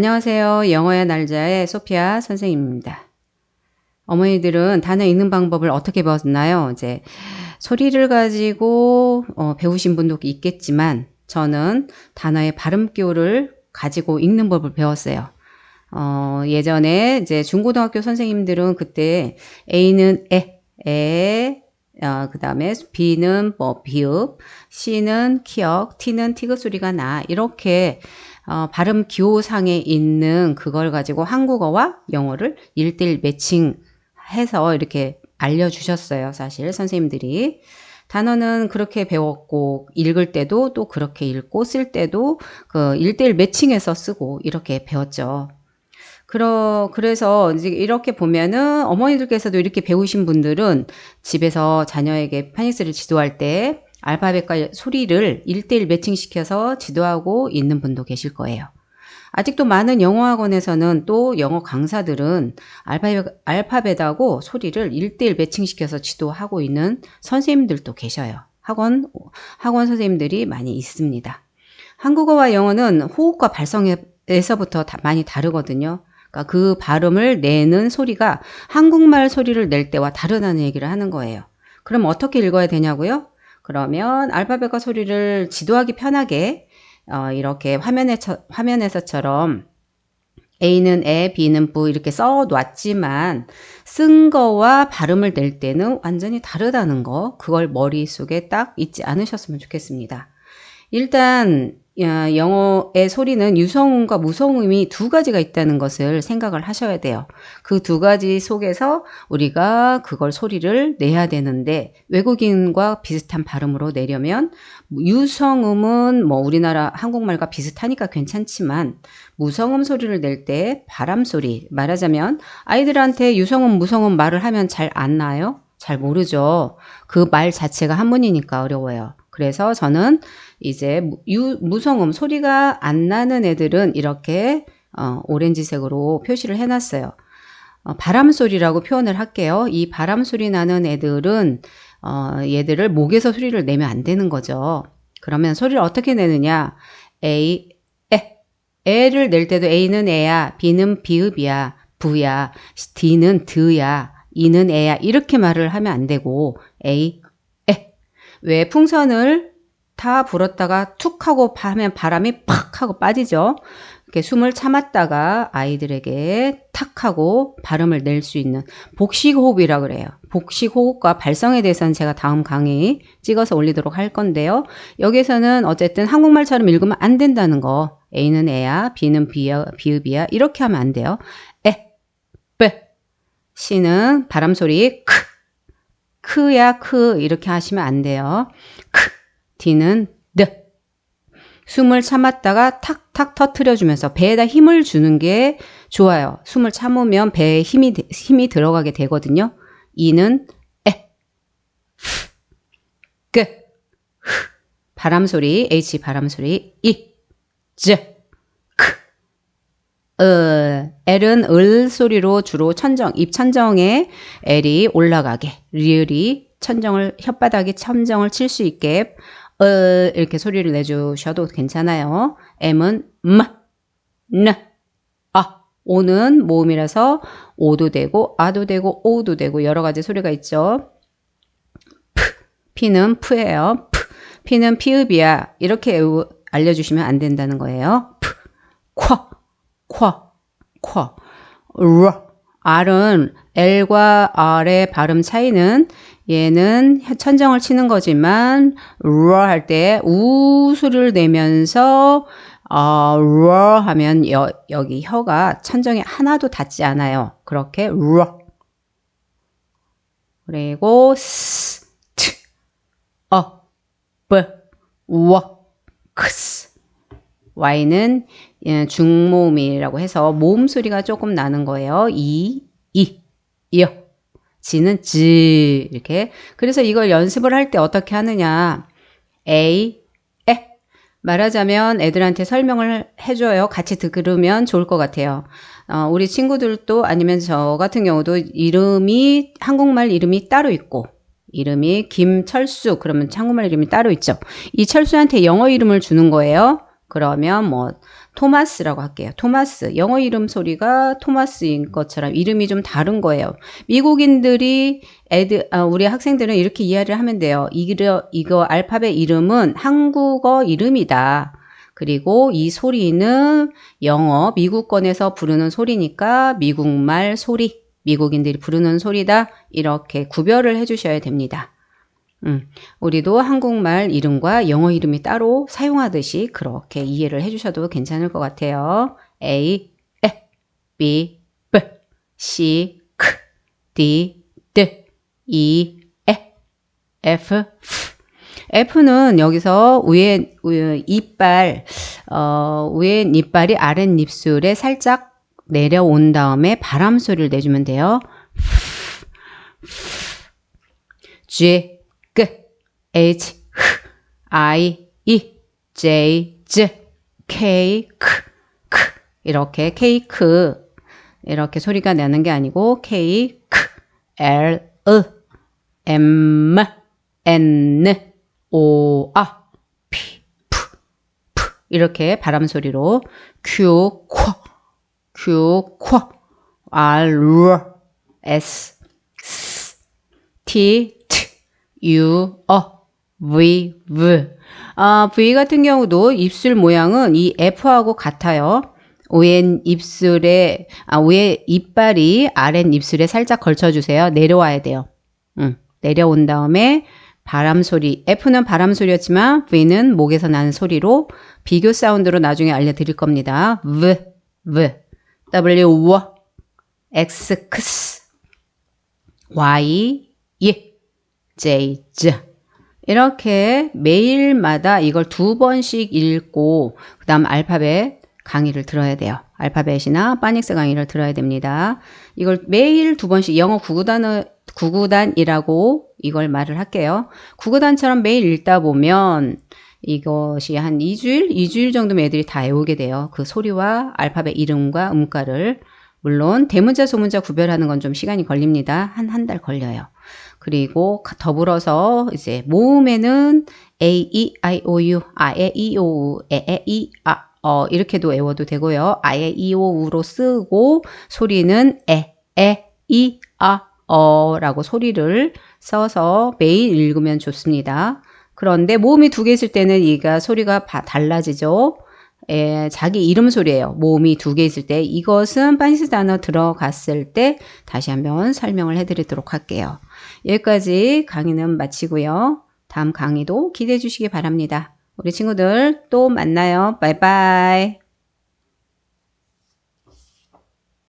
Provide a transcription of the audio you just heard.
안녕하세요. 영어의 날짜의 소피아 선생님입니다. 어머니들은 단어 읽는 방법을 어떻게 배웠나요? 이제 소리를 가지고 어, 배우신 분도 있겠지만 저는 단어의 발음교를 가지고 읽는 법을 배웠어요. 어, 예전에 이제 중고등학교 선생님들은 그때 A는 에, 에, 어, 그 다음에 B는 뭐 비읍, C는 키역, T는 티귿 소리가 나 이렇게 어, 발음 기호상에 있는 그걸 가지고 한국어와 영어를 1대1 매칭해서 이렇게 알려주셨어요. 사실 선생님들이. 단어는 그렇게 배웠고 읽을 때도 또 그렇게 읽고 쓸 때도 그 1대1 매칭해서 쓰고 이렇게 배웠죠. 그러, 그래서 이제 이렇게 보면은 어머니들께서도 이렇게 배우신 분들은 집에서 자녀에게 파닉스를 지도할 때 알파벳과 소리를 1대1 매칭시켜서 지도하고 있는 분도 계실 거예요. 아직도 많은 영어 학원에서는 또 영어 강사들은 알파벳, 알파벳하고 소리를 1대1 매칭시켜서 지도하고 있는 선생님들도 계셔요. 학원, 학원 선생님들이 많이 있습니다. 한국어와 영어는 호흡과 발성에서부터 다 많이 다르거든요. 그러니까 그 발음을 내는 소리가 한국말 소리를 낼 때와 다르다는 얘기를 하는 거예요. 그럼 어떻게 읽어야 되냐고요? 그러면 알파벳과 소리를 지도하기 편하게 어, 이렇게 화면에 화면에서처럼 A는 에, B는 부 이렇게 써 놨지만 쓴 거와 발음을 낼 때는 완전히 다르다는 거 그걸 머릿속에 딱 잊지 않으셨으면 좋겠습니다. 일단 영어의 소리는 유성음과 무성음이 두 가지가 있다는 것을 생각을 하셔야 돼요. 그 두 가지 속에서 우리가 그걸 소리를 내야 되는데 외국인과 비슷한 발음으로 내려면 유성음은 뭐 우리나라 한국말과 비슷하니까 괜찮지만 무성음 소리를 낼 때 바람 소리 말하자면 아이들한테 유성음 무성음 말을 하면 잘 안 나요? 잘 모르죠. 그 말 자체가 한문이니까 어려워요. 그래서 저는 이제 유, 무성음 소리가 안 나는 애들은 이렇게 어, 오렌지색으로 표시를 해놨어요. 어, 바람 소리라고 표현을 할게요. 이 바람 소리 나는 애들은 어, 얘들을 목에서 소리를 내면 안 되는 거죠. 그러면 소리를 어떻게 내느냐? A, 에. 에를 낼 때도 A는 애야, B는 비읍이야, 부야, D는 드야, E는 애야. 이렇게 말을 하면 안 되고 A, 왜 풍선을 다 불었다가 툭 하고 하면 바람이 팍 하고 빠지죠. 이렇게 숨을 참았다가 아이들에게 탁 하고 발음을 낼 수 있는 복식호흡이라 그래요. 복식호흡과 발성에 대해서는 제가 다음 강의 찍어서 올리도록 할 건데요. 여기서는 어쨌든 한국말처럼 읽으면 안 된다는 거. A는 애야, B는 비야, 비읍이야. 이렇게 하면 안 돼요. 에, 빼. C는 바람 소리 크. 크야 크 이렇게 하시면 안 돼요. 크 D는 드 숨을 참았다가 탁탁 터트려주면서 배에다 힘을 주는 게 좋아요. 숨을 참으면 배에 힘이 힘이 들어가게 되거든요. 이는 에 그, 바람 소리 H 바람 소리 이, 즈, 어, L은 을 소리로 주로 천정, 입 천정에 L이 올라가게, 리을이 천정을, 혓바닥에 천정을 칠 수 있게, 어, 이렇게 소리를 내주셔도 괜찮아요. M은 마, 느, 아, 오는 모음이라서 오도 되고, 아도 되고, 오도 되고, 여러 가지 소리가 있죠. 프, 피는 푸예요. 프, 피는 피읍이야. 이렇게 알려주시면 안 된다는 거예요. 프, 쿼, 쿼, 쿼, 러. R은 L과 R의 발음 차이는 얘는 천정을 치는 거지만 러할때 우 소리를 내면서 어, 러 하면 여, 여기 혀가 천정에 하나도 닿지 않아요. 그렇게 러. 그리고 스, 트, 어, 브, 워, 크스. Y는 예, 중모음이라고 해서 모음 소리가 조금 나는 거예요. 이, 이, 여. 지는 지 이렇게. 그래서 이걸 연습을 할 때 어떻게 하느냐. A, 에. 말하자면 애들한테 설명을 해줘요. 같이 들으면 좋을 것 같아요. 어, 우리 친구들도 아니면 저 같은 경우도 이름이 한국말 이름이 따로 있고 이름이 김철수 그러면 한국말 이름이 따로 있죠. 이 철수한테 영어 이름을 주는 거예요. 그러면 뭐 토마스라고 할게요. 토마스. 영어 이름 소리가 토마스인 것처럼 이름이 좀 다른 거예요. 미국인들이 애들, 아, 우리 학생들은 이렇게 이해를 하면 돼요. 이거, 이거 알파벳 이름은 한국어 이름이다. 그리고 이 소리는 영어, 미국권에서 부르는 소리니까 미국말 소리, 미국인들이 부르는 소리다. 이렇게 구별을 해주셔야 됩니다. 음, 우리도 한국말 이름과 영어 이름이 따로 사용하듯이 그렇게 이해를 해주셔도 괜찮을 것 같아요. A, E, B, B, C, K, D, D, E, E, F, F. F는 여기서 위에, 위에 이빨, 어, 위에 이빨이 아랫 입술에 살짝 내려온 다음에 바람 소리를 내주면 돼요. G, G, H, I, E, J, J, K, K, K 이렇게 케이크 이렇게 소리가 나는 게 아니고 K, K, L, E, M, N, O, A, P, P, P 이렇게 바람 소리로 Q, Q, Q, Q, R, S, S, T, T, U, 어, V, V. 아, V 같은 경우도 입술 모양은 이 F하고 같아요. 왼 입술에, 아, 위에 이빨이 아랫 입술에 살짝 걸쳐주세요. 내려와야 돼요. 응, 내려온 다음에 바람 소리. F는 바람 소리였지만 V는 목에서 나는 소리로 비교 사운드로 나중에 알려드릴 겁니다. V, V, W, W, X, X, Y, J. 이렇게 매일마다 이걸 두 번씩 읽고 그 다음 알파벳 강의를 들어야 돼요. 알파벳이나 파닉스 강의를 들어야 됩니다. 이걸 매일 두 번씩 영어 구구단을 구구단이라고 이걸 말을 할게요. 구구단처럼 매일 읽다 보면 이것이 한 2주일, 2주일 정도면 애들이 다 외우게 돼요. 그 소리와 알파벳 이름과 음가를. 물론 대문자, 소문자 구별하는 건 좀 시간이 걸립니다. 한 한 달 걸려요. 그리고 더불어서 이제 모음에는 A, E, I, O, U, 아, 에, 이, 오, 우, 에, 에, 이, 아, 어, 이렇게도 외워도 되고요. 아에, 이, 오, 우로 쓰고 소리는 에, 에, 이, 아, 어 라고 소리를 써서 매일 읽으면 좋습니다. 그런데 모음이 두 개 있을 때는 이가 소리가 바, 달라지죠. 에, 자기 이름 소리예요. 모음이 두 개 있을 때 이것은 파니스 단어 들어갔을 때 다시 한번 설명을 해드리도록 할게요. 여기까지 강의는 마치고요. 다음 강의도 기대해 주시기 바랍니다. 우리 친구들 또 만나요. 바이바이.